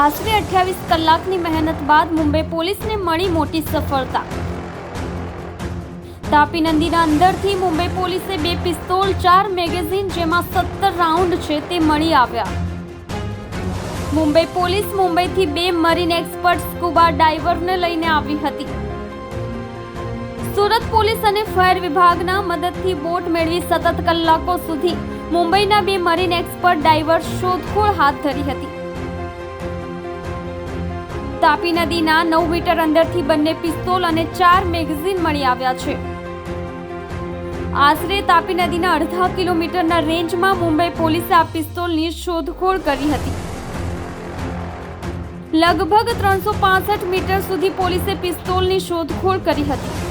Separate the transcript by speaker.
Speaker 1: અઠ્યાવીસ કલાકની મહેનત બાદ મુંબઈ પોલીસને મળી મોટી સફળતા. તાપી નદીના અંદરથી મુંબઈ પોલીસે બે પિસ્તોલ, ચાર મેગેઝિન, જેમાં સત્તર રાઉન્ડ છે તે મળી આવ્યા. મુંબઈ પોલીસ મુંબઈથી બે મરીન એક્સપર્ટ સ્કુબા ડાઇવરને લઈને આવી હતી. સુરત પોલીસ અને ફાયર વિભાગના મદદથી બોટ મેળવી સતત કલાકો સુધી મુંબઈના બે મરીન એક્સપર્ટ ડાઇવર શોધખોળ હાથ ધરી હતી. તાપી નદીના નવ મીટર અંદરથી બંને પિસ્તોલ અને ચાર મેગઝીન મળી આવ્યા છે. આશરે તાપી નદીના અડધા કિલોમીટરના રેન્જમાં મુંબઈ પોલીસે આ પિસ્તોલની શોધખોળ કરી હતી. લગભગ ત્રણસો મીટર સુધી પોલીસે પિસ્તોલની શોધખોળ કરી હતી.